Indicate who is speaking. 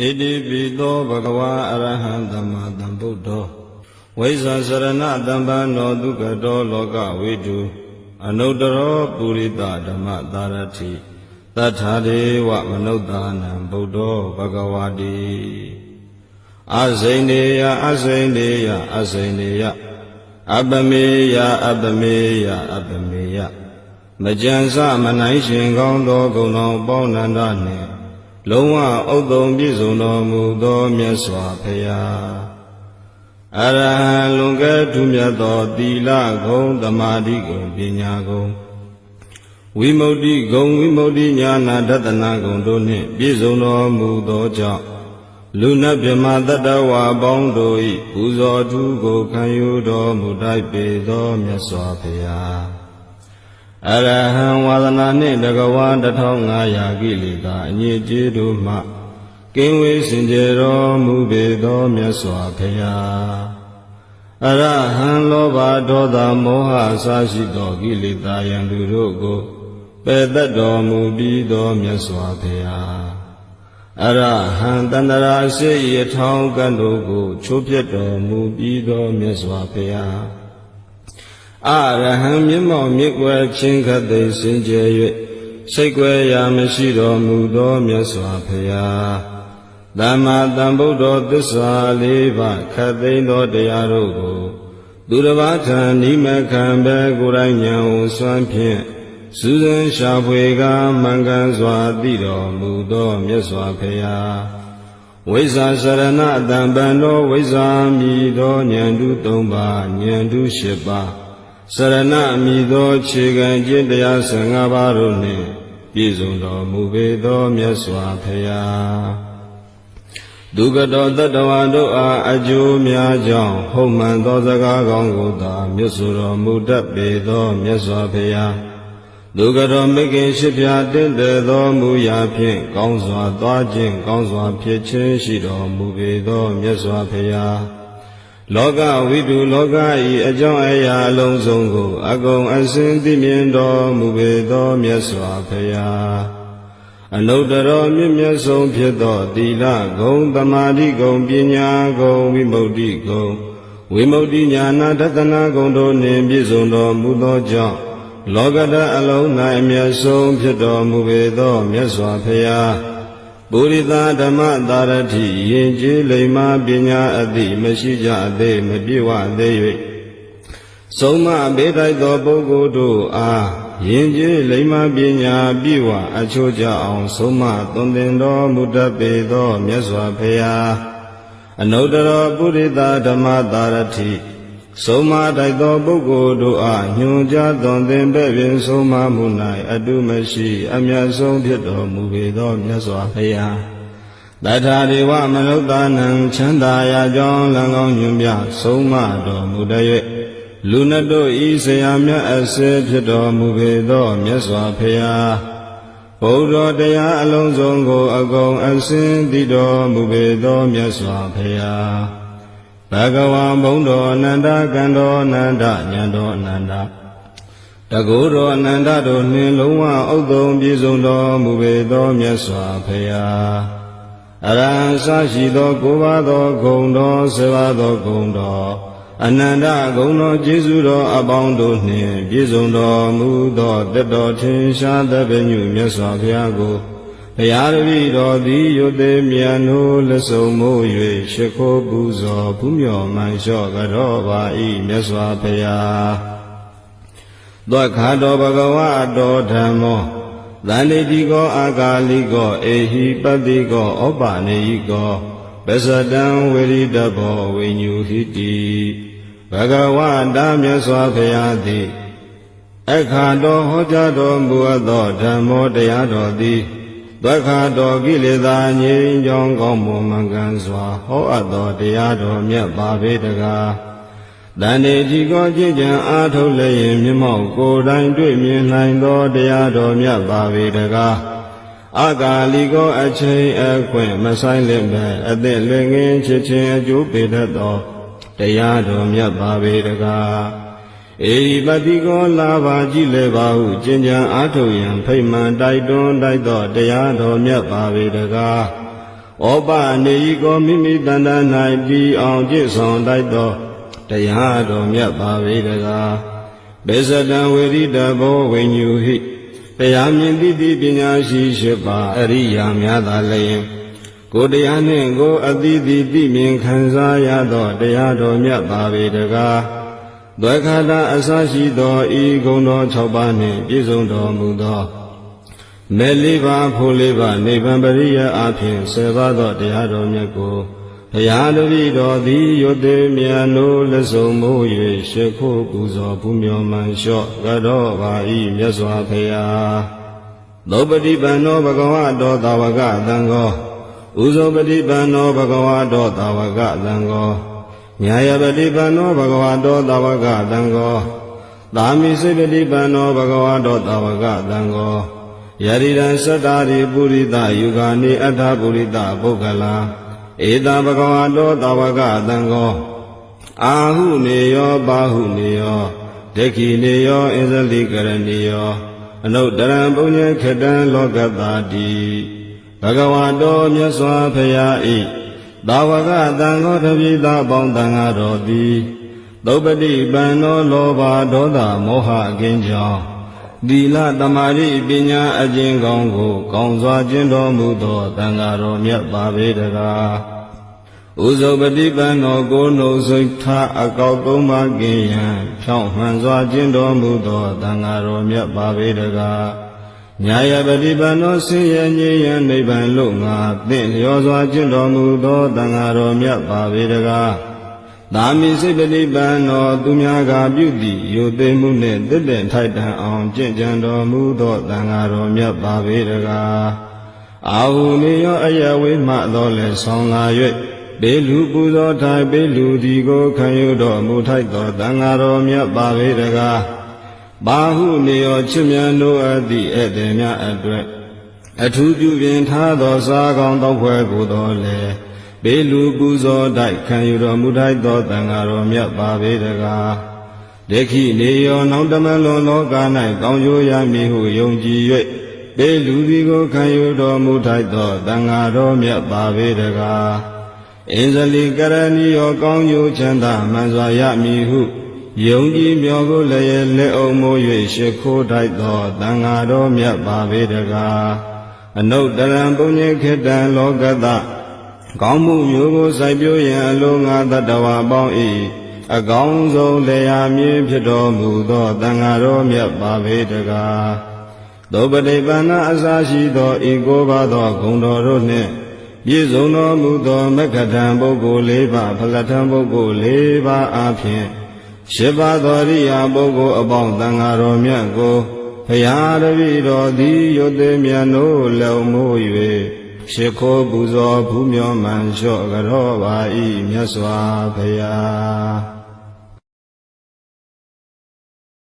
Speaker 1: ဣတိပိသောဘဂဝါအရဟံသမ္မာသမ္ဗုဒ္ဓောဝိဇ္ဇာစရဏတမ္ပန္နောဒုက္ခတောလောကဝိတုအနုတ္တရောပုရိသဓမ္မသာရတိတထာဒေဝမနုဿာနံဗုဒ္ဓောဘဂဝါတိအစိန်နေယအစိန်နေယအစိန်နေယအပမေယအပမေယအပမေယမကြံစမနိုင်ရှင်ကောင်းသောဂုဏ်တော်ပေါင်းနန္ဒနှင့် လုံးဝဥဒ္ဓံပြည့်စုံတော်မူသောမြတ်စွာဘုရားအရဟံလွန်ကဲထူးမြတ်သောသီလဂုဏ်သမာဓိဂုဏ်ပညာဂုဏ်ဝိမု ക്തി ဂုဏ်ဝိမု ക്തി ညာနာတတနာဂုဏ်တို့နှင့်ပြည့်စုံတော်မူသောကြောင့်လူနတ်မြမတတ္တဝါပေါင်းတို့၏ပူဇော်ထူးကိုခံယူတော်မူတိုက်ပေသောမြတ်စွာဘုရား အရဟံဝါဒနာနှင့်တကဝါ1500ကိလေသာအညစ်အကြေးတို့မှကင်းဝေးစင်ကြယ်တော်မူပေသောမြတ်စွာဘုရားအရဟံလောဘဒေါသမောဟအစရှိသောကိလေသာယံသူတို့ကိုပယ်တတ်တော်မူပြီးသောမြတ်စွာဘုရားအရဟံတန္တရာရှိရထောင်းကံတို့ကိုချိုးပြတ်တော်မူပြီးသောမြတ်စွာဘုရား အရဟံမြင့်မောင်မြင့်ွယ်ချင်းခတ်သိစင်ကြယ်၍စိတ်ွယ်ရာမရှိတော်မူသောမြတ်စွာဘုရားသမ္မာသမ္ဗုဒ္ဓသစ္စာလေးပါးခတ်သိမ်းသောတရားတို့ကိုသူတစ်ပါးထံနိမခံပဲကိုယ်တိုင်ဉာဏ်ကိုစွမ်းဖြင့်စူးစမ်းရှာဖွေကမှန်ကန်စွာသိတော်မူသောမြတ်စွာဘုရားဝိဇ္ဇာစရဏအတံပံသောဝိဇ္ဇာမြည်သောဉာဏ်တု၃ပါးဉာဏ်တု၈ပါး စရဏအမိသောခြေကံကျင့်တရား15ပါးတို့နှင့်ပြည့်စုံတော်မူပေသောမြတ်စွာဘုရားဒုက္ကတောတတဝါတို့အားအကျိုးများကြောင့်ဟုတ်မှန်သောစကားကောင်းကိုသာမြတ်စွာတော်မူတတ်ပေသောမြတ်စွာဘုရားဒုက္ကတောမဂ္ဂင်ရှိဖြာတင့်တယ်သောမူရာဖြင့်ကောင်းစွာသွားခြင်းကောင်းစွာဖြစ်ခြင်းရှိတော်မူပေသောမြတ်စွာဘုရား လောကဝိတုလောကဤအကြောင်းအရာအလုံးစုံကို အကုန်အစင်သိမြင်တော်မူပေသောမြတ်စွာဘုရားအနုတ္တရောမြင့်မြတ်ဆုံးဖြစ်သောသီလဂုံသမာဓိဂုံပညာဂုံဝိမု ക്തി ဂုံဝိမု ക്തി ညာနာတတနာဂုံတို့နှင့်ပြည့်စုံတော်မူသောကြောင့်လောကဓာတ်အလုံး၌အမျက်ဆုံးဖြစ်တော်မူပေသောမြတ်စွာဘုရား ပုရိသဓမ္မသာရတိယင်ကျေးလိမ္မာပညာအသည့်မရှိကြသေးမပြည့်ဝသေး၍ဆုံးမဘေးတိုက်သောပုဂ္ဂိုလ်တို့အားယင်ကျေးလိမ္မာပညာပြည့်ဝအချိုးကြအောင်ဆုံးမသွန်သင်တော်မူတတ်ပေသောမြတ်စွာဘုရားအနုတ္တရပုရိသဓမ္မသာရတိ ဆုံးမတိုက်သောပုဂ္ဂိုလ်တို့အားညွန်ကြားသွန်သင်ပဲ့ပြင်ဆုံးမမှု၌အတုမရှိ အမျက်ဆုံးဖြစ်တော်မူပေသောမြတ်စွာဘုရားတထာဒေဝမနုဿာနံချမ်းသာရာကြောင်းလံကောင်းညွန်ပြဆုံးမတော်မူတည်းလူနတ်တို့ဤဆရာမြတ်အစေဖြစ်တော်မူပေသောမြတ်စွာဘုရားဘုရားတရားအလုံးစုံကိုအကုန်အစင်သိတော်မူပေသောမြတ်စွာဘုရား ဘဂဝံဘုံတော်အနန္တကံတော်အနန္တဉာဏ်တော်အနန္တတကုတော်အနန္တတို့နှင့်လုံးဝဥဒ္ဒုံပြည့်စုံတော်မူပေသောမြတ်စွာဘုရားအရဟံစရှိသောကိုးပါးသောဂုဏ်တော်ဆေပါးသောဂုဏ်တော်အနန္တဂုဏ်တော်ကျေးဇူးတော်အပေါင်းတို့နှင့်ပြည့်စုံတော်မူသောတတတော်ထင်ရှားသဗ္ဗညုမြတ်စွာဘုရားကို ဘုရားတပည့်တော်သည်ယုသေမြန်နိုးလက်ဆုံမိုး၍ရှိခိုးပူဇော်ဘုမြော်မှန်လျှော့ကြောပါ၏မြတ်စွာဘုရားသောခါတော်ဘဂဝါတော်ဓမ္မောသန္တိတိကောအာကာလိကောအေဟိပတ္တိကောဩပါနေယိကောပစ္စတံဝေရိတဘောဝိညူဟိတိဘဂဝါတာမြတ်စွာဘုရားသည်အခါတော်ဟောကြားတော်မူအပ်သောဓမ္မောတရားတော်သည် သက္ခာတော်ကိလေသာငြိမ်းချောင်းကောင်းမွန်မှန်ကန်စွာဟောအပ်သောတရားတော်မြတ်ပါပေတကားတန်တေဒီကောကြည်ကြံအားထုတ်လျင်မြမောက်ကိုယ်တိုင်တွေ့မြင်နိုင်သောတရားတော်မြတ်ပါပေတကားအကာလီကောအချိန်အခွင့်မဆိုင်လင့်မဲ့အသက်လွင်ငင်းချစ်ချင်းအကျိုးပေတတ်သောတရားတော်မြတ်ပါပေတကား အေဒီပတိကောလာပါကြည်လေပါဟုကျင်ကြံအားထုတ်ရန်ဖိမှန်တိုက်တွန်းတိုက်သောတရားတော်မြတ်ပါပေတကားဝဩပနေဤကိုမိမိတန်တန်၌ပြီးအောင်ကြည်ဆောင်တိုက်သောတရားတော်မြတ်ပါပေတကားဘေဇတံဝေရိတဘောဝိညူဟိတရားမြင်သိသည့်ပညာရှိရှိပါအရိယာများသာလျင်ကိုယ်တရားနှင့်ကိုယ်အတိအသည့်သိမြင်ခံစားရသောတရားတော်မြတ်ပါပေတကား ဒွေခါတာအစရှိသောဤဂုဏ်တော်၆ပါးနှင့်ပြည့်စုံတော်မူသောမေလေးပါးဖို့လေးပါးနိဗ္ဗာန်ပရိယအဖြစ်ဆယ်ပါးသောတရားတော်မြတ်ကိုဘုရားတပည့်တော်သည်ယုတ်တေမြတ်နိုးလက်စုံမိုး၍ရှ िख ိုးပူဇော်ပူမျော်မှန်လျှော့ကြတော်ပါ၏မြတ်စွာဘုရားသောပฏิပန္နောဘဂဝတောတာဝကသံဃောဥဇောပฏิပန္နောဘဂဝတောတာဝကသံဃော ညာယပฏิပန္နောဘဂဝတောတာဝကသံဃောသာမိစေပฏิပန္နောဘဂဝတောတာဝကသံဃောယရိရံသတ္တာရိပုရိသယုဂာနိအတ္ထပုရိသပုဂ္ဂလာဧတဘဂဝတောတာဝကသံဃောအာဟုနေယောပါဟုနေယောဒက္ခိနေယောအစ္စလိကရဏီယောအနုတ္တရံပုညေခတံလောကတာတိဘဂဝတောမြတ်စွာဘုရား ဤသာဝကသံဃောတပိသပေါင်းတန်ဃာတော်သည်သုပတိပန္နောလောဘဒေါသမောဟအကင်းကြောင့်ဒီလတမာရိပညာအကျဉ်ကောင်းကိုကောင်းစွာကျင့်တော်မူသောတန်ဃာတော်မြတ်ပါပေတကားဥဇုပတိပန္နောကိုနှုတ်စိတ်ထားအကောက်သုံးပါးကင်းရန်ဖြောင့်မှန်စွာကျင့်တော်မူသောတန်ဃာတော်မြတ်ပါပေတကား ညာယပฏิပန္နောဆင်းရဲငြိမ်းရန်နိဗ္ဗာန်လို့ငါသင့်လျောစွာကျင့်တော်မူသောတန်ဃာတော်မြတ်ပါပေတကားသာမိစိပတိပန်တော်သူများကပြုသည့်ယုသိမှုနှင့်တည်တဲ့ထိုက်တန်အောင်ကြင်ကြံတော်မူသောတန်ဃာတော်မြတ်ပါပေတကားအာဟုနေရောအယဝေမှတော်လဲဆောင်လာ၍ပေလူပူဇော်ထိုင်ပေလူဒီကိုခံယူတော်မူထိုက်သောတန်ဃာတော်မြတ်ပါပေတကား ဘာဟုနေရောချစ်မြတ်တို့အသည့်ဧည့်သည်များအတွက်အထူးပြုပြင်ထားသောစားကောင်းသောဖွဲကိုတော်လဲပေလူပူဇော်တိုက်ခံယူတော်မူထိုက်သောတန်ဃာတော်မြတ်ပါပေတကားဒိဋ္ဌိနေရောနောက်တမလွန်လောက၌ကောင်းကျိုးရမည်ဟုယုံကြည်၍ပေလူဒီကိုခံယူတော်မူထိုက်သောတန်ဃာတော်မြတ်ပါပေတကားအင်းဇလီကရဏီယောကောင်းကျိုးချမ်းသာမှန်စွာရမည်ဟု ယုံကြည်မြော်ကိုလည်းလက်အုံမိုး၍ရှ िख ိုးထိုက်သောတန်ဃာတော်မြတ်ပါပေတကားအနုတ္တရံပုညေခေတံလောကတကောင်းမှုမျိုးကိုစိုက်ပျိုးရန်အလိုငါတတ္တဝါပေါင်း၏အကောင်းဆုံးတရားမြင်ဖြစ်တော်မူသောတန်ဃာတော်မြတ်ပါပေတကားသောပတိပန္နအစာရှိသောဤကိုပါသောဂုဏ်တော်တို့နှင့်ပြည့်စုံတော်မူသောမက္ခထံပုဂ္ဂိုလ်၄ပါးဖလထံပုဂ္ဂိုလ်၄ပါးအားဖြင့် ရှစ်ပါးသောရိယာပုဂ္ဂိုလ်အပေါင်းတန်ဃာတော်မြတ်ကိုဖရာတပည့်တော်သည်ယုတ်သေးမြတ်နိုးလုံမိုး၍ရှ िख ိုးပူဇော်ဖူးမြော်မှန်လျှော့ကြတော်ပါ၏မြတ်စွာဘုရား